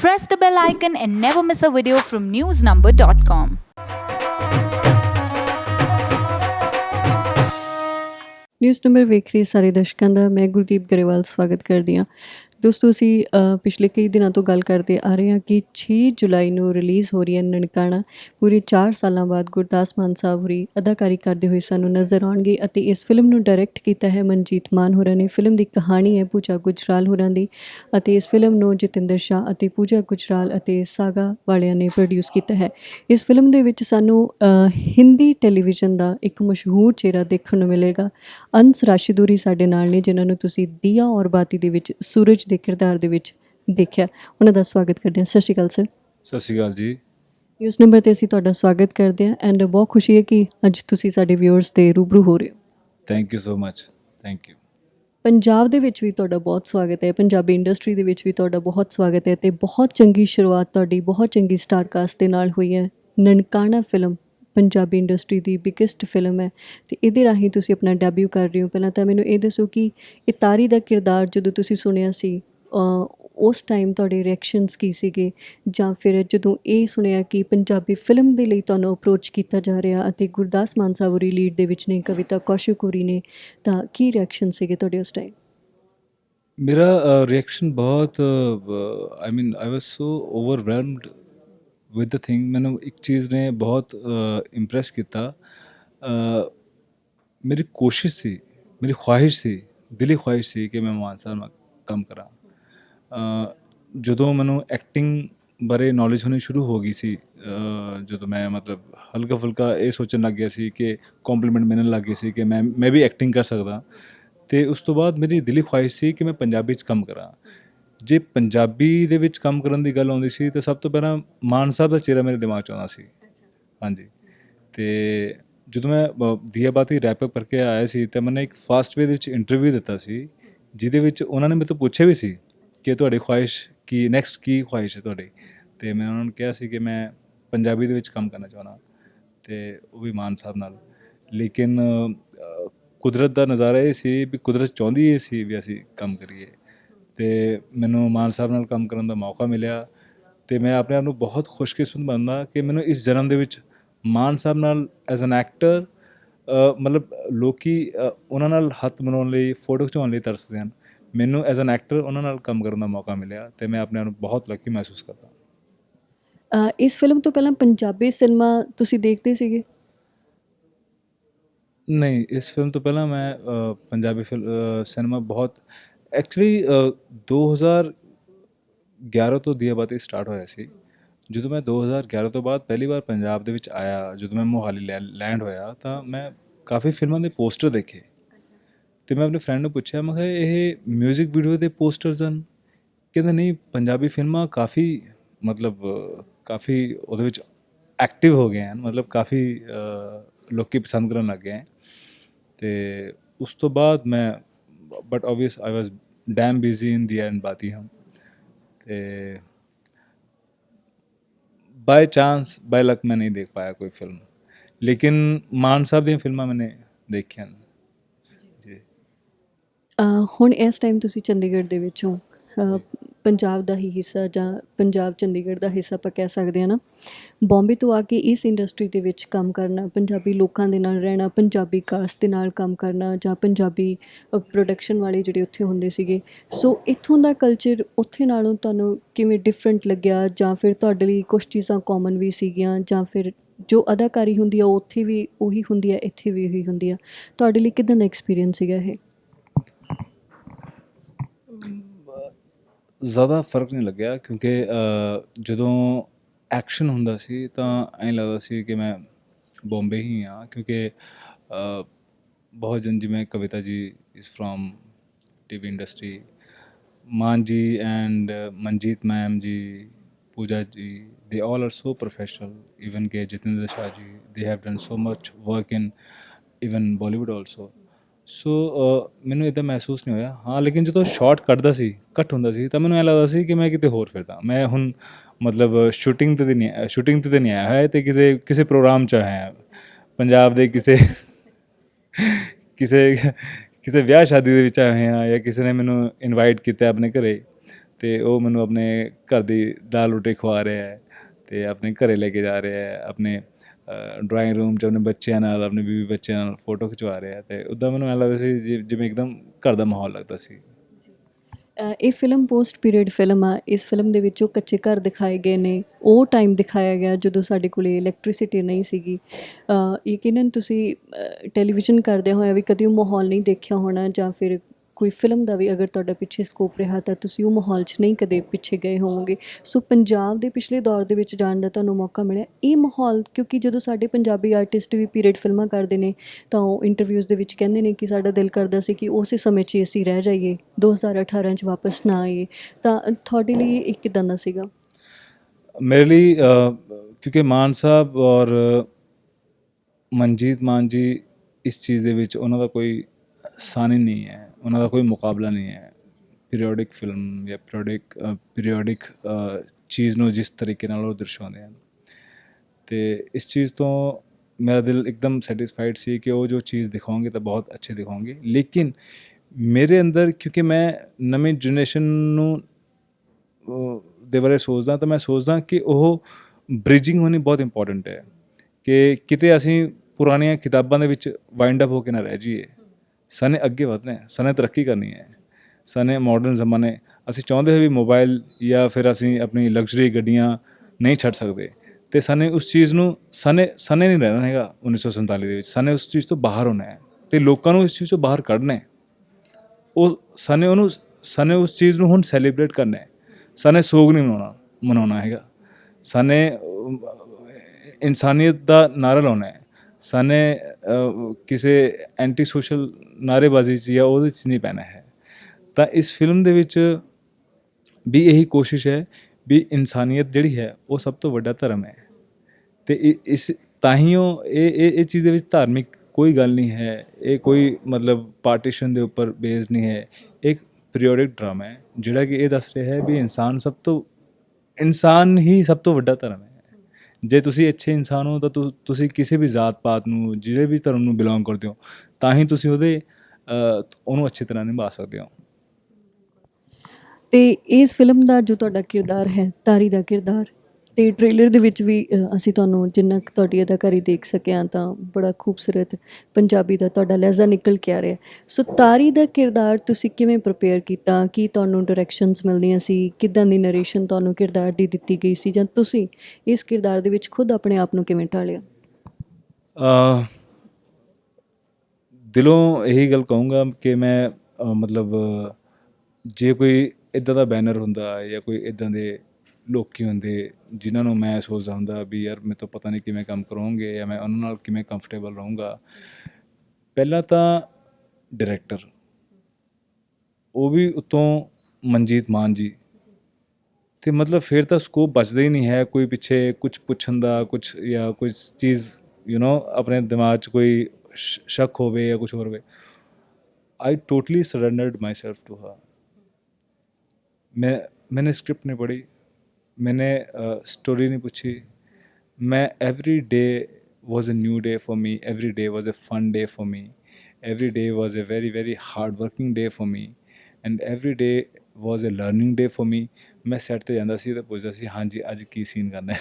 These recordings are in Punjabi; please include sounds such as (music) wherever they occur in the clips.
Press the bell icon and never miss a video from newsnumber.com. News number ਵੇਖ ਰਹੀ ਸਾਰੇ ਦਰਸ਼ਕਾਂ ਦਾ ਮੈਂ ਗੁਰਦੀਪ ਗਰੇਵਾਲ ਸਵਾਗਤ ਕਰਦੀ ਹਾਂ ਦੋਸਤੋ, ਅਸੀਂ ਪਿਛਲੇ ਕਈ ਦਿਨਾਂ ਤੋਂ ਗੱਲ ਕਰਦੇ ਆ ਰਹੇ ਹਾਂ ਕਿ 6 ਜੁਲਾਈ ਨੂੰ ਰਿਲੀਜ਼ ਹੋ ਰਹੀ ਹੈ ਨਨਕਾਣਾ। ਪੂਰੇ 4 ਸਾਲਾਂ ਬਾਅਦ ਗੁਰਦਾਸ ਮਾਨ ਸਾਹਿਬ ਹੋਰੀ ਅਦਾਕਾਰੀ ਕਰਦੇ ਹੋਏ ਸਾਨੂੰ ਨਜ਼ਰ ਆਉਣਗੇ ਅਤੇ ਇਸ ਫਿਲਮ ਨੂੰ ਡਾਇਰੈਕਟ ਕੀਤਾ ਹੈ ਮਨਜੀਤ ਮਾਨ ਹੋਰਾਂ ਨੇ। ਫਿਲਮ ਦੀ ਕਹਾਣੀ ਹੈ ਪੂਜਾ ਗੁਜਰਾਲ ਹੋਰਾਂ ਦੀ ਅਤੇ ਇਸ ਫਿਲਮ ਨੂੰ ਜਤਿੰਦਰ ਸ਼ਾਹ ਅਤੇ ਪੂਜਾ ਗੁਜਰਾਲ ਅਤੇ ਸਾਗਾ ਵਾਲਿਆਂ ਨੇ ਪ੍ਰੋਡਿਊਸ ਕੀਤਾ ਹੈ। ਇਸ ਫਿਲਮ ਦੇ ਵਿੱਚ ਸਾਨੂੰ ਹਿੰਦੀ ਟੈਲੀਵਿਜ਼ਨ ਦਾ ਇੱਕ ਮਸ਼ਹੂਰ ਚਿਹਰਾ ਦੇਖਣ ਨੂੰ ਮਿਲੇਗਾ। ਅੰਸ ਰਾਸ਼ਿਦੂਰੀ ਸਾਡੇ ਨਾਲ ਨੇ, ਜਿਨ੍ਹਾਂ ਨੂੰ ਤੁਸੀਂ ਦੀਆ ਔਰ ਬਾਤੀ ਦੇ ਵਿੱਚ ਸੂਰਜ ਦੇ ਕਿਰਦਾਰ ਦੇ ਵਿੱਚ ਦੇਖਿਆ। ਉਹਨਾਂ ਦਾ ਸਵਾਗਤ ਕਰਦੇ ਹਾਂ। ਸਤਿ ਸ਼੍ਰੀ ਅਕਾਲ ਸਰ। ਸਤਿ ਸ਼੍ਰੀ ਅਕਾਲ ਜੀ। ਨਿਊਜ਼ ਨੰਬਰ ਤੇ ਅਸੀਂ ਤੁਹਾਡਾ ਸਵਾਗਤ ਕਰਦੇ ਹਾਂ ਐਂਡ ਬਹੁਤ ਖੁਸ਼ੀ ਹੈ ਕਿ ਅੱਜ ਤੁਸੀਂ ਸਾਡੇ ਵਿਊਅਰਸ ਦੇ ਰੂਬਰੂ ਹੋ ਰਹੇ ਹੋ। Thank you so much thank you Punjab ਦੇ ਵਿੱਚ ਵੀ ਤੁਹਾਡਾ ਬਹੁਤ ਸਵਾਗਤ ਹੈ। ਪੰਜਾਬੀ ਇੰਡਸਟਰੀ ਦੇ ਵਿੱਚ ਵੀ ਤੁਹਾਡਾ ਬਹੁਤ ਸਵਾਗਤ ਹੈ ਤੇ ਬਹੁਤ ਚੰਗੀ ਸ਼ੁਰੂਆਤ ਤੁਹਾਡੀ ਬਹੁਤ ਚੰਗੀ ਸਟਾਰ ਕਾਸਟ ਦੇ ਨਾਲ ਹੋਈ ਹੈ। ਨਨਕਾਣਾ ਫਿਲਮ ਪੰਜਾਬੀ ਇੰਡਸਟਰੀ ਦੀ ਬਿਗੇਸਟ ਫਿਲਮ ਹੈ ਤੇ ਇਹਦੇ ਰਾਹੀਂ ਤੁਸੀਂ ਆਪਣਾ ਡੈਬਿਊ ਕਰ ਰਹੇ ਹੋ। ਪਹਿਲਾਂ ਤਾਂ ਮੈਨੂੰ ਇਹ ਦੱਸੋ ਕਿ ਇਹ ਤਾਰੀ ਦਾ ਕਿਰਦਾਰ ਜਦੋਂ ਤੁਸੀਂ ਸੁਣਿਆ ਸੀ ਉਸ ਟਾਈਮ ਤੁਹਾਡੇ ਰਿਐਕਸ਼ਨਸ ਕੀ ਸੀਗੇ? ਜਾਂ ਫਿਰ ਜਦੋਂ ਇਹ ਸੁਣਿਆ ਕਿ ਪੰਜਾਬੀ ਫਿਲਮ ਦੇ ਲਈ ਤੁਹਾਨੂੰ ਅਪਰੋਚ ਕੀਤਾ ਜਾ ਰਿਹਾ ਅਤੇ ਗੁਰਦਾਸ ਮਾਨ ਸਾਹਿਬ ਹੋਰੀ ਲੀਡ ਦੇ ਵਿੱਚ ਨੇ, ਕਵਿਤਾ ਕੌਸ਼ਿਕ ਹੋਰੀ ਨੇ, ਤਾਂ ਕੀ ਰਿਐਕਸ਼ਨ ਸੀਗੇ ਤੁਹਾਡੇ ਉਸ ਟਾਈਮ ਮੇਰਾ ਰਿਐਕਸ਼ਨ ਬਹੁਤ ਆਈ ਮੀਨ ਆਈ ਵਾਸ ਸੋ ਓਵਰਵੈਲਮਡ ਵਿਦ ਦ ਥਿੰਗ ਮੈਨੂੰ ਇੱਕ ਚੀਜ਼ ਨੇ ਬਹੁਤ ਇੰਪ੍ਰੈਸ ਕੀਤਾ। ਮੇਰੀ ਕੋਸ਼ਿਸ਼ ਸੀ, ਮੇਰੀ ਖੁਆਇਸ਼ ਸੀ, ਦਿਲੀ ਖੁਆਇਸ਼ ਸੀ ਕਿ ਮੈਂ ਮਾਨ ਸਾਹਿਬ ਨਾਲ ਕੰਮ ਕਰਾਂ। ਜਦੋਂ ਮੈਨੂੰ ਐਕਟਿੰਗ ਬਾਰੇ ਨੌਲੇਜ ਹੋਣੀ ਸ਼ੁਰੂ ਹੋ ਗਈ ਸੀ ਜਦੋਂ ਮੈਂ ਮਤਲਬ ਹਲਕਾ ਫੁਲਕਾ ਇਹ ਸੋਚਣ ਲੱਗ ਗਿਆ ਸੀ ਕਿ ਕੰਪਲੀਮੈਂਟ ਮਿਲਣ ਲੱਗ ਗਏ ਸੀ ਕਿ ਮੈਂ ਮੈਂ ਵੀ ਐਕਟਿੰਗ ਕਰ ਸਕਦਾ। ਤੇ ਉਸ ਤੋਂ ਬਾਅਦ ਮੇਰੀ ਦਿਲੀ ਖੁਆਇਸ਼ ਸੀ ਕਿ ਮੈਂ ਪੰਜਾਬੀ 'ਚ ਕੰਮ ਕਰਾਂ। ਜੇ ਪੰਜਾਬੀ ਦੇ ਵਿੱਚ ਕੰਮ ਕਰਨ ਦੀ ਗੱਲ ਆਉਂਦੀ ਸੀ ਤਾਂ ਸਭ ਤੋਂ ਪਹਿਲਾਂ ਮਾਨ ਸਾਹਿਬ ਦਾ ਚਿਹਰਾ ਮੇਰੇ ਦਿਮਾਗ 'ਚ ਆਉਂਦਾ ਸੀ। ਹਾਂਜੀ। ਤੇ ਜਦੋਂ ਮੈਂ ਬ- ਦੀਆ ਬਾਤੀ ਰੈਪ ਅਪ ਕਰਕੇ ਆਇਆ ਸੀ ਤਾਂ ਮੈंने ਇੱਕ ਫਾਸਟ ਵੇ ਦੇ ਵਿੱਚ ਇੰਟਰਵਿਊ ਦਿੱਤਾ ਸੀ ਜਿਹਦੇ ਵਿੱਚ ਉਹਨਾਂ ਨੇ ਮੇਰੇ ਤੋਂ ਪੁੱਛਿਆ ਵੀ ਸੀ ਕਿ ਤੁਹਾਡੀ ਖੁਆਇਸ਼ ਕੀ ਨੈਕਸਟ ਕੀ ਖੁਆਇਸ਼ ਹੈ ਤੁਹਾਡੀ? ਤੇ ਮੈਂ ਉਹਨਾਂ ਨੂੰ ਕਿਹਾ ਸੀ ਕਿ ਮੈਂ ਪੰਜਾਬੀ ਦੇ ਵਿੱਚ ਕੰਮ ਕਰਨਾ ਚਾਹੁੰਦਾ ਤੇ ਉਹ ਵੀ ਮਾਨ ਸਾਹਿਬ ਨਾਲ। ਲੇਕਿਨ ਕੁਦਰਤ ਦਾ ਨਜ਼ਾਰਾ ਇਹ ਸੀ ਵੀ ਕੁਦਰਤ ਚਾਹੁੰਦੀ ਇਹ ਸੀ ਵੀ ਅਸੀਂ ਕੰਮ ਕਰੀਏ। ਤੇ ਮੈਨੂੰ ਮਾਨ ਸਾਹਿਬ ਨਾਲ ਕੰਮ ਕਰਨ ਦਾ ਮੌਕਾ ਮਿਲਿਆ ਤੇ ਮੈਂ ਆਪਣੇ ਆਪ ਨੂੰ ਬਹੁਤ ਖੁਸ਼ਕਿਸਮਤ ਮੰਨਦਾ ਕਿ ਮੈਨੂੰ ਇਸ ਜਨਮ ਦੇ ਵਿੱਚ ਮਾਨ ਸਾਹਿਬ ਨਾਲ ਐਜ਼ ਐਨ ਐਕਟਰ ਮਤਲਬ ਲੋਕੀ ਉਹਨਾਂ ਨਾਲ ਹੱਥ ਮਿਲਾਉਣ ਲਈ, ਫੋਟੋ ਖਿਚਾਉਣ ਲਈ ਤਰਸਦੇ ਹਨ। ਮੈਨੂੰ ਐਜ਼ ਐਨ ਐਕਟਰ ਉਹਨਾਂ ਨਾਲ ਕੰਮ ਕਰਨ ਦਾ ਮੌਕਾ ਮਿਲਿਆ ਤੇ ਮੈਂ ਆਪਣੇ ਆਪ ਨੂੰ ਬਹੁਤ ਲੱਕੀ ਮਹਿਸੂਸ ਕਰਦਾ। ਅ, ਇਸ ਫਿਲਮ ਤੋਂ ਪਹਿਲਾਂ ਪੰਜਾਬੀ ਸਿਨੇਮਾ ਤੁਸੀਂ ਦੇਖਦੇ ਸੀਗੇ? ਨਹੀਂ ਇਸ ਫਿਲਮ ਤੋਂ ਪਹਿਲਾਂ ਮੈਂ ਅ, ਪੰਜਾਬੀ ਫਿਲਮ ਸਿਨੇਮਾ ਬਹੁਤ ਐਕਚੁਅਲੀ 2011 ਤੋਂ ਦੀਆ ਬਾਤੀ ਸਟਾਰਟ ਹੋਇਆ ਸੀ। ਜਦੋਂ ਮੈਂ 2011 ਤੋਂ ਬਾਅਦ ਪਹਿਲੀ ਵਾਰ ਪੰਜਾਬ ਦੇ ਵਿੱਚ ਆਇਆ ਜਦੋਂ ਮੈਂ ਮੋਹਾਲੀ ਲੈਂਡ ਹੋਇਆ ਤਾਂ ਮੈਂ ਕਾਫੀ ਫਿਲਮਾਂ ਦੇ ਪੋਸਟਰ ਦੇਖੇ। ਤੇ ਮੈਂ ਆਪਣੇ ਫਰੈਂਡ ਨੂੰ ਪੁੱਛਿਆ, ਮੈਂ ਕਿਹਾ, ਇਹ 뮤직 ਵੀਡੀਓ ਦੇ ਪੋਸਟਰਸ ਹਨ? ਕਹਿੰਦਾ, ਨਹੀਂ, ਪੰਜਾਬੀ ਫਿਲਮਾਂ ਕਾਫੀ, ਮਤਲਬ, ਕਾਫੀ ਉਹਦੇ ਵਿੱਚ ਐਕਟਿਵ ਹੋ ਗਏ ਹਨ, ਮਤਲਬ ਕਾਫੀ ਲੋਕੀ ਪਸੰਦ ਕਰਨ ਲੱਗ ਗਏ ਹਨ। ਤੇ ਉਸ ਤੋਂ ਬਾਅਦ ਮੈਂ but obvious I was damn busy in Diya and Baati Hum. ਤੇ ਬਾਈ ਚਾਂਸ ਬਾਈ ਲੱਕ ਮੈਂ ਨਹੀਂ ਦੇਖ ਪਾਇਆ ਕੋਈ ਫਿਲਮ ਲੇਕਿਨ ਮਾਨ ਸਾਹਿਬ ਦੀਆਂ ਫਿਲਮਾਂ ਮੈਨੇ ਦੇਖੀਆਂ ਹੁਣ ਇਸ ਟਾਈਮ ਤੁਸੀਂ ਚੰਡੀਗੜ੍ਹ ਦੇ ਵਿੱਚ ਹੋ ਪੰਜਾਬ ਦਾ ਹੀ ਹਿੱਸਾ ਜਾਂ ਪੰਜਾਬ ਚੰਡੀਗੜ੍ਹ ਦਾ ਹਿੱਸਾ ਆਪਾਂ ਕਹਿ ਸਕਦੇ ਹਾਂ ਨਾ ਬੰਬੇ ਤੋਂ ਆ ਕੇ ਇਸ ਇੰਡਸਟਰੀ ਦੇ ਵਿੱਚ ਕੰਮ ਕਰਨਾ, ਪੰਜਾਬੀ ਲੋਕਾਂ ਦੇ ਨਾਲ ਰਹਿਣਾ, ਪੰਜਾਬੀ ਕਾਸਟ ਦੇ ਨਾਲ ਕੰਮ ਕਰਨਾ ਜਾਂ ਪੰਜਾਬੀ ਪ੍ਰੋਡਕਸ਼ਨ ਵਾਲੇ ਜਿਹੜੇ ਉੱਥੇ ਹੁੰਦੇ ਸੀਗੇ ਸੋ ਇੱਥੋਂ ਦਾ ਕਲਚਰ ਉੱਥੇ ਨਾਲੋਂ ਤੁਹਾਨੂੰ ਕਿਵੇਂ ਡਿਫਰੈਂਟ ਲੱਗਿਆ ਜਾਂ ਫਿਰ ਤੁਹਾਡੇ ਲਈ ਕੁਝ ਚੀਜ਼ਾਂ ਕਾਮਨ ਵੀ ਸੀਗੀਆਂ ਜਾਂ ਫਿਰ ਜੋ ਅਦਾਕਾਰੀ ਹੁੰਦੀ ਆ ਉਹ ਉੱਥੇ ਵੀ ਉਹੀ ਹੁੰਦੀ ਆ, ਇੱਥੇ ਵੀ ਉਹੀ ਹੁੰਦੀ ਆ? ਤੁਹਾਡੇ ਲਈ ਕਿਦਾਂ ਦਾ ਐਕਸਪੀਰੀਅੰਸ ਸੀਗਾ ਇਹ? ਜ਼ਿਆਦਾ ਫ਼ਰਕ ਨਹੀਂ ਲੱਗਿਆ ਕਿਉਂਕਿ ਅ, ਜਦੋਂ ਐਕਸ਼ਨ ਹੁੰਦਾ ਸੀ ਤਾਂ ਐਂ ਲੱਗਦਾ ਸੀ ਕਿ ਮੈਂ ਬੰਬੇ ਹੀ ਹਾਂ ਕਿਉਂਕਿ ਅ, ਬਹੁਤ ਜਨ ਜਿਵੇਂ Kavita ji is from TV industry Maan ji and Manjeet ma'am ਜੀ ਪੂਜਾ ਜੀ they all are so professional even ke jitendra shah ji they have done so much work in even bollywood also ਸੋ ਮੈਨੂੰ ਇਦਾਂ ਮਹਿਸੂਸ ਨਹੀਂ ਹੋਇਆ। ਹਾਂ, ਲੇਕਿਨ ਜਦੋਂ ਸ਼ਾਟ ਕੱਢਦਾ ਸੀ ਕੱਟ ਹੁੰਦਾ ਸੀ, ਤਾਂ ਮੈਨੂੰ ਐ ਲੱਗਦਾ ਸੀ ਕਿ ਮੈਂ ਕਿਤੇ ਹੋਰ ਫਿਰਦਾ। ਮੈਂ ਹੁਣ ਮਤਲਬ ਸ਼ੂਟਿੰਗ ਤੇ ਨਹੀਂ ਸ਼ੂਟਿੰਗ ਤੇ ਤਾਂ ਨਹੀਂ ਆਇਆ ਹੈ ਤੇ ਕਿਤੇ ਕਿਸੇ ਪ੍ਰੋਗਰਾਮ 'ਚ ਆਇਆ। ਪੰਜਾਬ ਦੇ ਕਿਸੇ ਕਿਸੇ ਕਿਸੇ ਵਿਆਹ ਸ਼ਾਦੀ ਦੇ ਵਿੱਚ ਆਏ ਹਾਂ ਜਾਂ ਕਿਸੇ ਨੇ ਮੈਨੂੰ ਇਨਵਾਈਟ ਕੀਤਾ ਆਪਣੇ ਘਰੇ, ਤੇ ਉਹ ਮੈਨੂੰ ਆਪਣੇ ਘਰ ਦੀ ਦਾਲ ਰੋਟੀ ਖਵਾ ਰਿਹਾ ਹੈ, ਤੇ ਆਪਣੇ ਘਰੇ ਲੈ ਕੇ ਜਾ ਰਿਹਾ ਹੈ, ਆਪਣੇ ਡਰਾਇੰਗ ਰੂਮ 'ਚ ਆਪਣੇ ਬੱਚਿਆਂ ਨਾਲ ਆਪਣੇ ਬੀਬੀ ਬੱਚਿਆਂ ਨਾਲ ਫੋਟੋ ਖਿਚਵਾ ਰਿਹਾ ਹੈ ਤੇ ਉਦਾਂ ਮੈਨੂੰ ਐਂ ਲੱਗਦਾ ਸੀ ਜਿਵੇਂ ਇੱਕਦਮ ਘਰ ਦਾ ਮਾਹੌਲ ਲੱਗਦਾ ਸੀ। ਇਹ ਫਿਲਮ ਪੋਸਟ ਪੀਰੀਅਡ ਫਿਲਮ ਆ। ਇਸ ਫਿਲਮ ਦੇ ਵਿੱਚ ਉਹ ਕੱਚੇ ਘਰ ਦਿਖਾਏ ਗਏ ਨੇ। ਉਹ ਟਾਈਮ ਦਿਖਾਇਆ ਗਿਆ ਜਦੋਂ ਸਾਡੇ ਕੋਲੇ ਇਲੈਕਟ੍ਰਿਸਿਟੀ ਨਹੀਂ ਸੀਗੀ। ਅ, ਯਕੀਨਨ ਤੁਸੀਂ ਟੈਲੀਵਿਜ਼ਨ ਕਰਦੇ ਹੋਇਆ ਵੀ ਕਦੀ ਉਹ ਮਾਹੌਲ ਨਹੀਂ ਦੇਖਿਆ ਹੋਣਾ ਜਾਂ ਫਿਰ ਕੋਈ ਫਿਲਮ ਦਾ ਵੀ ਅਗਰ ਤੁਹਾਡਾ ਪਿੱਛੇ ਸਕੋਪ ਰਿਹਾ ਤਾਂ ਤੁਸੀਂ ਉਹ ਮਾਹੌਲ 'ਚ ਨਹੀਂ ਕਦੇ ਪਿੱਛੇ ਗਏ ਹੋਵੋਗੇ। ਸੋ ਪੰਜਾਬ ਦੇ ਪਿਛਲੇ ਦੌਰ ਦੇ ਵਿੱਚ ਜਾਣ ਦਾ ਤੁਹਾਨੂੰ ਮੌਕਾ ਮਿਲਿਆ। ਇਹ ਮਾਹੌਲ ਕਿਉਂਕਿ ਜਦੋਂ ਸਾਡੇ ਪੰਜਾਬੀ ਆਰਟਿਸਟ ਵੀ ਪੀਰੀਅਡ ਫਿਲਮਾਂ ਕਰਦੇ ਨੇ, ਤਾਂ ਉਹ ਇੰਟਰਵਿਊਜ਼ ਦੇ ਵਿੱਚ ਕਹਿੰਦੇ ਨੇ ਕਿ ਸਾਡਾ ਦਿਲ ਕਰਦਾ ਸੀ ਕਿ ਉਸੇ ਸਮੇਂ 'ਚ ਅਸੀਂ ਰਹਿ ਜਾਈਏ 2018 'ਚ ਵਾਪਸ ਨਾ ਆਈਏ। ਤਾਂ ਤੁਹਾਡੇ ਲਈ ਇਹ ਕਿਦਾਂ ਦਾ ਸੀਗਾ? ਮੇਰੇ ਲਈ ਕਿਉਂਕਿ ਮਾਨ ਸਾਹਿਬ ਔਰ ਮਨਜੀਤ ਮਾਨ ਜੀ ਇਸ ਚੀਜ਼ ਦੇ ਵਿੱਚ ਉਹਨਾਂ ਦਾ ਕੋਈ ਸਾਨੀ ਨਹੀਂ ਹੈ। ਉਹਨਾਂ ਦਾ ਕੋਈ ਮੁਕਾਬਲਾ ਨਹੀਂ ਹੈ। ਪੀਰੀਓਡਿਕ ਫਿਲਮ ਜਾਂ ਪੀਰੀਓਡਿਕ ਪੀਰੀਓਡਿਕ ਚੀਜ਼ ਨੂੰ ਜਿਸ ਤਰੀਕੇ ਨਾਲ ਉਹ ਦਰਸਾਉਂਦੇ ਹਨ। ਤੇ ਇਸ ਚੀਜ਼ ਤੋਂ ਮੇਰਾ ਦਿਲ ਇੱਕਦਮ ਸੈਟੀਸਫਾਈਡ ਸੀ ਕਿ ਉਹ ਜੋ ਚੀਜ਼ ਦਿਖਾਉਂਗੇ ਤਾਂ ਬਹੁਤ ਅੱਛੇ ਦਿਖਾਉਂਗੇ ਲੇਕਿਨ ਮੇਰੇ ਅੰਦਰ, ਕਿਉਂਕਿ ਮੈਂ ਨਵੀਂ ਜਨਰੇਸ਼ਨ ਨੂੰ ਦੇ ਬਾਰੇ ਸੋਚਦਾ, ਤਾਂ ਮੈਂ ਸੋਚਦਾ ਕਿ ਉਹ ਬ੍ਰਿਜਿੰਗ ਹੋਣੀ ਬਹੁਤ ਇੰਪੋਰਟੈਂਟ ਹੈ। ਕਿ ਕਿਤੇ ਅਸੀਂ ਪੁਰਾਣੀਆਂ ਕਿਤਾਬਾਂ ਦੇ ਵਿੱਚ ਵਾਈਂਡ ਅਪ ਹੋ ਕੇ ਨਾ ਰਹਿ ਜਾਈਏ। ਸਾਨੇ ਅੱਗੇ ਵਧਣਾ ਹੈ ਸਾਨੇ ਤਰੱਕੀ ਕਰਨੀ ਹੈ। ਸਾਨੇ ਮਾਡਰਨ ਜ਼ਮਾਨੇ, ਅਸੀਂ ਚਾਹੁੰਦੇ ਹੋਏ ਵੀ ਮੋਬਾਈਲ ਜਾਂ ਫਿਰ ਅਸੀਂ ਆਪਣੀ ਲਗਜ਼ਰੀ ਗੱਡੀਆਂ ਨਹੀਂ ਛੱਡ ਸਕਦੇ। ਤੇ ਸਾਨੇ ਉਸ ਚੀਜ਼ ਨੂੰ, ਸਾਨੇ ਸਾਨੇ ਨਹੀਂ ਰਹਿਣਾ ਹੈਗਾ 1947 ਦੇ ਵਿੱਚ। ਸਾਨੇ ਉਸ ਚੀਜ਼ ਤੋਂ ਬਾਹਰ ਹੋਣਾ ਹੈ ਤੇ ਲੋਕਾਂ ਨੂੰ ਇਸ ਚੀਜ਼ ਤੋਂ ਬਾਹਰ ਕੱਢਣਾ ਹੈ। ਉਹ, ਸਾਨੇ ਉਹਨੂੰ, ਸਾਨੇ ਉਸ ਚੀਜ਼ ਨੂੰ ਹੁਣ ਸੈਲੀਬ੍ਰੇਟ ਕਰਨਾ ਹੈ। ਸਾਨੇ ਸੋਗ ਨਹੀਂ ਮਨਾਉਣਾ ਮਨਾਉਣਾ ਹੈਗਾ। ਸਾਨੇ ਇਨਸਾਨੀਅਤ ਦਾ ਨਾਰਾ ਲਾਉਣਾ ਹੈ। ਸਾਨੇ ਕਿਸੇ ਐਂਟੀ ਸੋਸ਼ਲ ਨਾਰੇਬਾਜ਼ੀ 'ਚ ਜਾਂ ਉਹਦੇ 'ਚ ਨਹੀਂ ਪੈਣਾ ਹੈ। ਤਾਂ ਇਸ ਫਿਲਮ ਦੇ ਵਿੱਚ ਵੀ ਇਹੀ ਕੋਸ਼ਿਸ਼ ਹੈ ਵੀ ਇਨਸਾਨੀਅਤ ਜਿਹੜੀ ਹੈ, ਉਹ ਸਭ ਤੋਂ ਵੱਡਾ ਧਰਮ ਹੈ। ਤੇ ਇਸ ਤਾਹੀਓ ਇਹ ਇਹ ਇਹ ਚੀਜ਼ ਦੇ ਵਿੱਚ ਧਾਰਮਿਕ ਕੋਈ ਗੱਲ ਨਹੀਂ ਹੈ। ਇਹ ਕੋਈ ਮਤਲਬ ਪਾਰਟੀਸ਼ਨ ਦੇ ਉੱਪਰ ਬੇਸ ਨਹੀਂ ਹੈ। ਇੱਕ ਪੀਰੀਓਡਿਕ ਡਰਾਮਾ ਹੈ, ਜਿਹੜਾ ਕਿ ਇਹ ਦੱਸ ਰਿਹਾ ਹੈ ਵੀ ਇਨਸਾਨ ਸਭ ਤੋਂ, ਇਨਸਾਨ ਹੀ ਸਭ ਤੋਂ ਵੱਡਾ ਧਰਮ ਹੈ। ਜੇ ਤੁਸੀਂ ਅੱਛੇ ਇਨਸਾਨ ਹੋ ਤਾਂ ਤੁਸੀਂ ਕਿਸੇ ਵੀ ਜ਼ਾਤ ਪਾਤ ਨੂੰ ਜਿਹੜੇ ਵੀ ਧਰਮ ਨੂੰ ਬਿਲੋਂਗ ਕਰਦੇ ਹੋ ਤਾਂ ਹੀ ਤੁਸੀਂ ਉਹਦੇ ਅਹ, ਉਹਨੂੰ ਅੱਛੀ ਤਰ੍ਹਾਂ ਨਿਭਾ ਸਕਦੇ ਹੋ। ਤੇ ਇਸ ਫਿਲਮ ਦਾ ਜੋ ਤੁਹਾਡਾ ਕਿਰਦਾਰ ਹੈ ਤਾਰੀ ਦਾ ਕਿਰਦਾਰ ਤੇ ਟ੍ਰੇਲਰ ਦੇ ਵਿੱਚ ਵੀ ਅ, ਅਸੀਂ ਤੁਹਾਨੂੰ ਜਿੰਨਾ ਕੁ ਤੁਹਾਡੀ ਅਦਾਕਾਰੀ ਦੇਖ ਸਕੇ ਹਾਂ ਤਾਂ ਬੜਾ ਖੂਬਸੂਰਤ ਪੰਜਾਬੀ ਦਾ ਤੁਹਾਡਾ ਲਹਿਜ਼ਾ ਨਿਕਲ ਕੇ ਆ ਰਿਹਾ ਸੋ ਤਾਰੀ ਦਾ ਕਿਰਦਾਰ ਤੁਸੀਂ ਕਿਵੇਂ ਪ੍ਰਪੇਅਰ ਕੀਤਾ? ਕੀ ਤੁਹਾਨੂੰ ਡਾਇਰੈਕਸ਼ਨਸ ਮਿਲਦੀਆਂ ਸੀ? ਕਿਦਾਂ ਦੀ ਨਰੇਸ਼ਨ ਤੁਹਾਨੂੰ ਕਿਰਦਾਰ ਦੀ ਦਿੱਤੀ ਗਈ ਸੀ? ਜਾਂ ਤੁਸੀਂ ਇਸ ਕਿਰਦਾਰ ਦੇ ਵਿੱਚ ਖੁਦ ਆਪਣੇ ਆਪ ਨੂੰ ਕਿਵੇਂ ਢਾਲਿਆ? ਅ, ਦਿਲੋਂ ਇਹੀ ਗੱਲ ਕਹੂੰਗਾ ਕਿ ਮੈਂ ਅ, ਮਤਲਬ ਅ, ਜੇ ਕੋਈ ਇਦਾਂ ਦਾ ਬੈਨਰ ਹੁੰਦਾ ਜਾਂ ਕੋਈ ਇਦਾਂ ਦੇ ਲੋਕੀ ਹੁੰਦੇ ਜਿਨ੍ਹਾਂ ਨੂੰ ਮੈਂ ਸੋਚਦਾ ਹੁੰਦਾ ਵੀ ਯਾਰ ਮੇਰੇ ਤੋਂ ਪਤਾ ਨਹੀਂ ਕਿਵੇਂ ਕੰਮ ਕਰੋਗੇ ਜਾਂ ਮੈਂ ਉਹਨਾਂ ਨਾਲ ਕਿਵੇਂ ਕੰਫਰਟੇਬਲ ਰਹੂੰਗਾ ਪਹਿਲਾਂ ਤਾਂ ਡਾਇਰੈਕਟਰ ਉਹ ਵੀ ਉਤੋਂ ਮਨਜੀਤ ਮਾਨ ਜੀ ਤੇ ਮਤਲਬ ਫਿਰ ਤਾਂ ਸਕੋਪ ਬਚਦਾ ਹੀ ਨਹੀਂ ਹੈ ਕੋਈ ਪਿੱਛੇ ਕੁਝ ਪੁੱਛਣ ਦਾ ਕੁਝ ਜਾਂ ਕੋਈ ਚੀਜ਼ ਯੂ نو ਆਪਣੇ ਦਿਮਾਗ 'ਚ ਕੋਈ ਸ਼- ਸ਼ੱਕ ਹੋਵੇ ਜਾਂ ਕੁਝ ਹੋਰ ਹੋਵੇ I totally surrendered myself to her मैं मैंने स्क्रिप्ट नहीं पढ़ी मैंने स्टोरी नहीं पूछी मैं every day was a new day for me every day was a fun day for me every day was a very very hard working day for me and every day was a learning day for me ਮੈਂ ਸੈੱਟ ਤੇ ਜਾਂਦਾ ਸੀ ਤੇ ਪੁੱਛਦਾ ਸੀ ਹਾਂਜੀ ਅੱਜ ਕੀ ਸੀਨ ਕਰਨਾ ਹੈ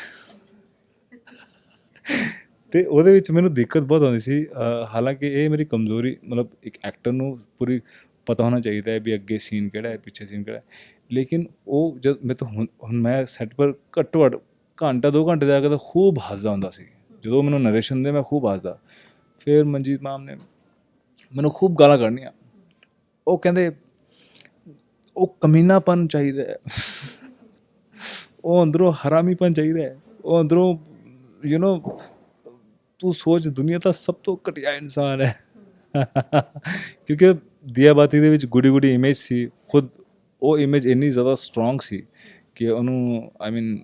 ਤੇ ਉਹਦੇ ਵਿੱਚ ਮੈਨੂੰ ਦਿੱਕਤ ਬਹੁਤ ਆਉਂਦੀ ਸੀ ਅ, ਹਾਲਾਂਕਿ ਇਹ ਮੇਰੀ ਕਮਜ਼ੋਰੀ ਮਤਲਬ ਇੱਕ ਐਕਟਰ ਨੂੰ ਪੂਰੀ ਪਤਾ ਹੋਣਾ ਚਾਹੀਦਾ ਹੈ ਵੀ ਅੱਗੇ ਸੀਨ ਕਿਹੜਾ ਹੈ ਪਿੱਛੇ ਸੀਨ ਕਿਹੜਾ ਹੈ ਲੇਕਿਨ ਉਹ ਜਦ ਮੈਂ ਤਾਂ ਹੁਣ ਹੁਣ ਮੈਂ ਸੈੱਟ ਪਰ ਘੱਟੋ ਘੱਟ ਘੰਟਾ, ਦੋ ਘੰਟੇ ਜਾ ਕੇ ਤਾਂ ਖੂਬ ਹੱਸਦਾ ਹੁੰਦਾ ਸੀ। ਜਦੋਂ ਮੈਨੂੰ ਨਰੇਸ਼ਨ ਦੇ ਮੈਂ ਖੂਬ ਹੱਸਦਾ। ਫਿਰ ਮਨਜੀਤ ਮਾਮ ਨੇ ਮੈਨੂੰ ਖੂਬ ਗਾਲਾਂ ਕੱਢਣੀਆਂ। ਉਹ ਕਹਿੰਦੇ, ਉਹ ਕਮੀਨਾਪਨ ਚਾਹੀਦਾ ਹੈ। ਉਹ ਅੰਦਰੋਂ ਹਰਾਮੀਪਨ ਚਾਹੀਦਾ ਹੈ। ਉਹ ਅੰਦਰੋਂ ਯੂ نو ਤੂੰ ਸੋਚ ਦੁਨੀਆ ਦਾ ਸਭ ਤੋਂ ਘਟੀਆ ਇਨਸਾਨ ਹੈ। (laughs) ਕਿਉਂਕਿ ਦੀਆ ਬਾਤੀ ਦੇ ਵਿੱਚ ਗੁੱਡੀ ਗੁੱਡੀ ਇਮੇਜ ਸੀ। ਖੁਦ ਉਹ ਇਮੇਜ ਇੰਨੀ ਜ਼ਿਆਦਾ ਸਟਰੋਂਗ ਸੀ ਕਿ ਉਹਨੂੰ I mean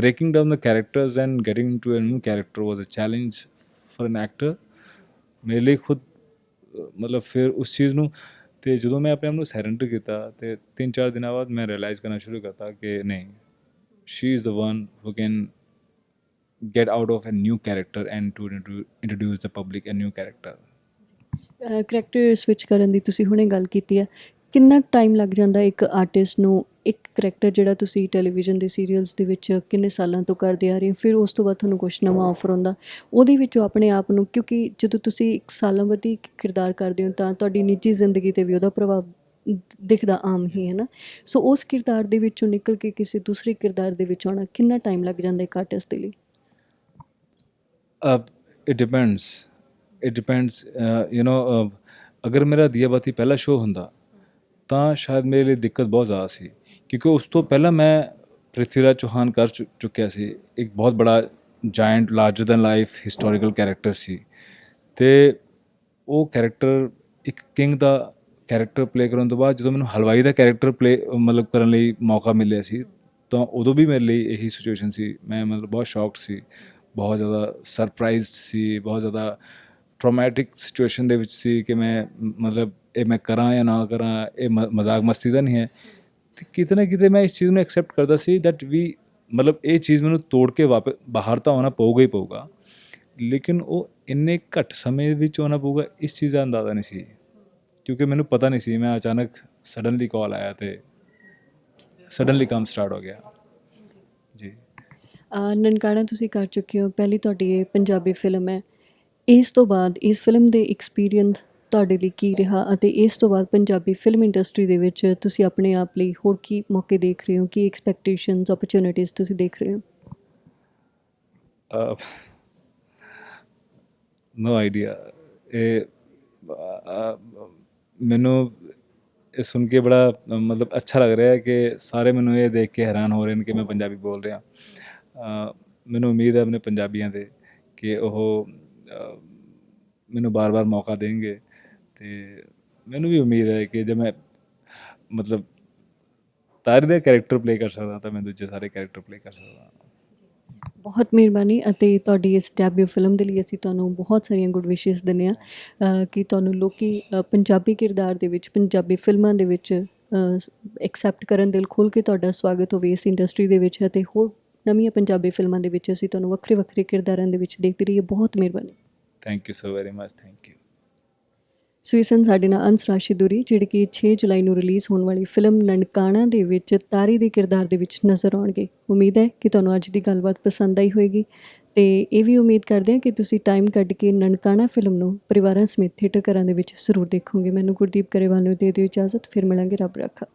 breaking down the characters and getting into a new character was a challenge for an actor ਮੇਰੇ ਲਈ ਖੁਦ ਮਤਲਬ ਫਿਰ ਉਸ ਚੀਜ਼ ਨੂੰ ਤੇ ਜਦੋਂ ਮੈਂ ਆਪਣੇ ਆਪ ਨੂੰ ਸਰੈਂਡਰ ਕੀਤਾ ਤੇ 3-4 ਦਿਨਾਂ ਬਾਅਦ ਮੈਂ ਰਿਅਲਾਈਜ਼ ਕਰਨਾ ਸ਼ੁਰੂ ਕਰਤਾ ਕਿ ਨਹੀਂ she is the one who can get out of a new character and to introduce the public a new character character switch ਕਰਨ ਦੀ ਤੁਸੀਂ ਹੁਣੇ ਗੱਲ ਕੀਤੀ ਹੈ ਕਿੰਨਾ ਕੁ ਟਾਈਮ ਲੱਗ ਜਾਂਦਾ ਇੱਕ ਆਰਟਿਸਟ ਨੂੰ, ਇੱਕ ਕੈਰੈਕਟਰ ਜਿਹੜਾ ਤੁਸੀਂ ਟੈਲੀਵਿਜ਼ਨ ਦੇ ਸੀਰੀਅਲਸ ਦੇ ਵਿੱਚ ਕਿੰਨੇ ਸਾਲਾਂ ਤੋਂ ਕਰਦੇ ਆ ਰਹੇ ਹੋ, ਫਿਰ ਉਸ ਤੋਂ ਬਾਅਦ ਤੁਹਾਨੂੰ ਕੁਝ ਨਵਾਂ ਆਫਰ ਹੁੰਦਾ ਉਹਦੇ ਵਿੱਚੋਂ ਆਪਣੇ ਆਪ ਨੂੰ, ਕਿਉਂਕਿ ਜਦੋਂ ਤੁਸੀਂ ਇੱਕ ਸਾਲਾਂ ਸਾਲਾਂਬਤੀ ਕਿਰਦਾਰ ਕਰਦੇ ਹੋ, ਤਾਂ ਤੁਹਾਡੀ ਨਿੱਜੀ ਜ਼ਿੰਦਗੀ ਤੇ ਵੀ ਉਹਦਾ ਪ੍ਰਭਾਵ ਦਿਖਦਾ ਆਮ ਹੀ, ਹੈ ਨਾ? ਸੋ ਉਸ ਕਿਰਦਾਰ ਦੇ ਵਿੱਚੋਂ ਨਿਕਲ ਕੇ ਕਿਸੇ ਦੂਸਰੇ ਕਿਰਦਾਰ ਦੇ ਵਿੱਚ ਆਉਣਾ ਕਿੰਨਾ ਟਾਈਮ ਲੱਗ ਜਾਂਦਾ ਇੱਕ ਆਰਟਿਸਟ ਦੇ ਲਈ? It depends it depends you know ਅਗਰ ਮੇਰਾ ਦੀਆਬਾਤੀ ਪਹਿਲਾ ਸ਼ੋਅ ਹੁੰਦਾ ਤਾਂ ਸ਼ਾਇਦ ਮੇਰੇ ਲਈ ਦਿੱਕਤ ਬਹੁਤ ਜ਼ਿਆਦਾ ਸੀ, ਕਿਉਂਕਿ ਉਸ ਤੋਂ ਪਹਿਲਾਂ ਮੈਂ ਪ੍ਰਿਥਵੀਰਾਜ ਚੌਹਾਨ ਕਰ ਚੁ- ਚੁੱਕਿਆ ਸੀ। ਇੱਕ ਬਹੁਤ ਬੜਾ giant larger than life historical character ਸੀ। ਤੇ ਉਹ ਕੈਰੈਕਟਰ ਇੱਕ ਕਿੰਗ ਦਾ ਕੈਰੈਕਟਰ ਪਲੇ ਕਰਨ ਤੋਂ ਬਾਅਦ ਜਦੋਂ ਮੈਨੂੰ ਹਲਵਾਈ ਦਾ ਕੈਰੈਕਟਰ ਪਲੇ ਮਤਲਬ ਕਰਨ ਲਈ ਮੌਕਾ ਮਿਲਿਆ ਸੀ, ਤਾਂ ਉਦੋਂ ਵੀ ਮੇਰੇ ਲਈ ਇਹੀ ਸਿਚੁਏਸ਼ਨ ਸੀ। ਮੈਂ ਮਤਲਬ ਬਹੁਤ ਸ਼ੌਕਡ ਸੀ, ਬਹੁਤ ਜ਼ਿਆਦਾ ਸਰਪ੍ਰਾਈਜ਼ਡ ਸੀ, ਬਹੁਤ ਜ਼ਿਆਦਾ ਟਰੋਮੈਟਿਕ ਸਿਚੁਏਸ਼ਨ ਦੇ ਵਿੱਚ ਸੀ ਕਿ ਮੈਂ, ਮਤਲਬ ਇਹ ਮੈਂ ਕਰਾਂ ਜਾਂ ਨਾ ਕਰਾਂ, ਇਹ ਮ- ਮਜ਼ਾਕ ਮਸਤੀ ਦਾ ਨਹੀਂ ਹੈ। ਤੇ ਕਿਤੇ ਨਾ ਕਿਤੇ ਮੈਂ ਇਸ ਚੀਜ਼ ਨੂੰ ਐਕਸੈਪਟ ਕਰਦਾ ਸੀ ਦੈਟ ਵੀ ਮਤਲਬ ਇਹ ਚੀਜ਼ ਮੈਨੂੰ ਤੋੜ ਕੇ ਵਾਪਸ ਬਾਹਰ ਤਾਂ ਆਉਣਾ ਪਊਗਾ ਹੀ ਪਊਗਾ। ਲੇਕਿਨ ਉਹ ਇੰਨੇ ਘੱਟ ਸਮੇਂ ਵਿੱਚ ਆਉਣਾ ਪਊਗਾ, ਇਸ ਚੀਜ਼ ਦਾ ਅੰਦਾਜ਼ਾ ਨਹੀਂ ਸੀ। ਕਿਉਂਕਿ ਮੈਨੂੰ ਪਤਾ ਨਹੀਂ ਸੀ, ਮੈਂ ਅਚਾਨਕ ਸਡਨਲੀ ਕਾਲ ਆਇਆ ਤੇ ਸਡਨਲੀ ਕੰਮ ਸਟਾਰਟ ਹੋ ਗਿਆ। ਜੀ। ਨਨਕਾਣਾ ਤੁਸੀਂ ਕਰ ਚੁੱਕੇ ਹੋ, ਪਹਿਲੀ ਤੁਹਾਡੀ ਇਹ ਪੰਜਾਬੀ ਫਿਲਮ ਹੈ। ਇਸ ਤੋਂ ਬਾਅਦ ਇਸ ਫਿਲਮ ਦੇ ਐਕਸਪੀਰੀਅੰਸ ਤੁਹਾਡੇ ਲਈ ਕੀ ਰਿਹਾ ਅਤੇ ਇਸ ਤੋਂ ਬਾਅਦ ਪੰਜਾਬੀ ਫਿਲਮ ਇੰਡਸਟਰੀ ਦੇ ਵਿੱਚ ਤੁਸੀਂ ਆਪਣੇ ਆਪ ਲਈ ਹੋਰ ਕੀ ਮੌਕੇ ਦੇਖ ਰਹੇ ਹੋ? ਕੀ ਐਕਸਪੈਕਟੇਸ਼ਨਸ ਓਪਰਚ्युनिटीज ਤੁਸੀਂ ਦੇਖ ਰਹੇ ਹੋ? ਨੋ ਆਈਡੀਆ ਇਹ ਮੈਨੂੰ ਇਹ ਸੁਣ ਕੇ ਬੜਾ, ਮਤਲਬ ਅੱਛਾ ਲੱਗ ਰਿਹਾ ਹੈ ਕਿ ਸਾਰੇ ਮੈਨੂੰ ਇਹ ਦੇਖ ਕੇ ਹੈਰਾਨ ਹੋ ਰਹੇ ਨੇ ਕਿ ਮੈਂ ਪੰਜਾਬੀ ਬੋਲ ਰਿਹਾ। ਮੈਨੂੰ ਉਮੀਦ ਹੈ ਆਪਣੇ ਪੰਜਾਬੀਆਂ ਦੇ ਕਿ ਉਹ ਮੈਨੂੰ ਬਾਰ-ਬਾਰ ਮੌਕਾ ਦੇਣਗੇ। ਤੇ ਮੈਨੂੰ ਵੀ ਉਮੀਦ ਹੈ ਕਿ ਜੇ ਮੈਂ ਮਤਲਬ ਤਾਰੇ ਦੇ ਕੈਰੈਕਟਰ ਪਲੇ ਕਰ ਸਕਦਾ ਤਾਂ ਮੈਂ ਦੂਜੇ ਸਾਰੇ ਕੈਰੈਕਟਰ ਪਲੇ ਕਰ ਸਕਦਾ। ਬਹੁਤ ਮਿਹਰਬਾਨੀ ਅਤੇ ਤੁਹਾਡੀ ਇਸ ਡੈਬਿਊ ਫਿਲਮ ਦੇ ਲਈ ਅਸੀਂ ਤੁਹਾਨੂੰ ਬਹੁਤ ਸਾਰੀਆਂ ਗੁੱਡ ਵਿਸ਼ੇਸ ਦਿੰਦੇ ਆ ਕਿ ਤੁਹਾਨੂੰ ਲੋਕੀ ਪੰਜਾਬੀ ਕਿਰਦਾਰ ਦੇ ਵਿੱਚ ਪੰਜਾਬੀ ਫਿਲਮਾਂ ਦੇ ਵਿੱਚ ਐਕਸੈਪਟ ਕਰਨ ਦਿਲ ਖੋਲ ਕੇ ਤੁਹਾਡਾ ਸਵਾਗਤ ਹੋਵੇ ਇਸ ਇੰਡਸਟਰੀ ਦੇ ਵਿੱਚ ਅਤੇ ਹੋਰ ਨਵੀਆਂ ਪੰਜਾਬੀ ਫਿਲਮਾਂ ਦੇ ਵਿੱਚ ਅਸੀਂ ਤੁਹਾਨੂੰ ਵੱਖਰੇ ਵੱਖਰੇ ਕਿਰਦਾਰਾਂ ਦੇ ਵਿੱਚ ਦੇਖਦੇ ਰਹੀਏ। ਬਹੁਤ ਮਿਹਰਬਾਨੀ। Thank you so very much thank you so ਸਨ ਸਾਡੇ ਨਾਲ ਅੰਸ਼ ਰਾਸ਼ੀਦੂਰੀ ਜਿਹੜੀ ਕਿ 6 ਜੁਲਾਈ ਨੂੰ ਰਿਲੀਜ਼ ਹੋਣ ਵਾਲੀ ਫਿਲਮ ਨਨਕਾਣਾ ਦੇ ਵਿੱਚ ਤਾਰੀ ਦੇ ਕਿਰਦਾਰ ਦੇ ਵਿੱਚ ਨਜ਼ਰ ਆਉਣਗੇ। ਉਮੀਦ ਹੈ ਕਿ ਤੁਹਾਨੂੰ ਅੱਜ ਦੀ ਗੱਲਬਾਤ ਪਸੰਦ ਆਈ ਹੋਵੇਗੀ ਤੇ ਇਹ ਵੀ ਉਮੀਦ ਕਰਦੇ ਹਾਂ ਕਿ ਤੁਸੀਂ ਟਾਈਮ ਕੱਢ ਕੇ ਨਨਕਾਣਾ ਫਿਲਮ ਨੂੰ ਪਰਿਵਾਰਾਂ ਸਮੇਤ ਥੀਏਟਰ ਘਰਾਂ ਦੇ ਵਿੱਚ ਜ਼ਰੂਰ ਦੇਖੋਗੇ। ਮੈਨੂੰ ਗੁਰਦੀਪ ਕਰੇਵਾਲ ਨੂੰ ਦੇ ਦਿਓ ਇਜਾਜ਼ਤ, ਫਿਰ ਮਿਲਾਂਗੇ ਰੱਬ ਰੱਖਾ।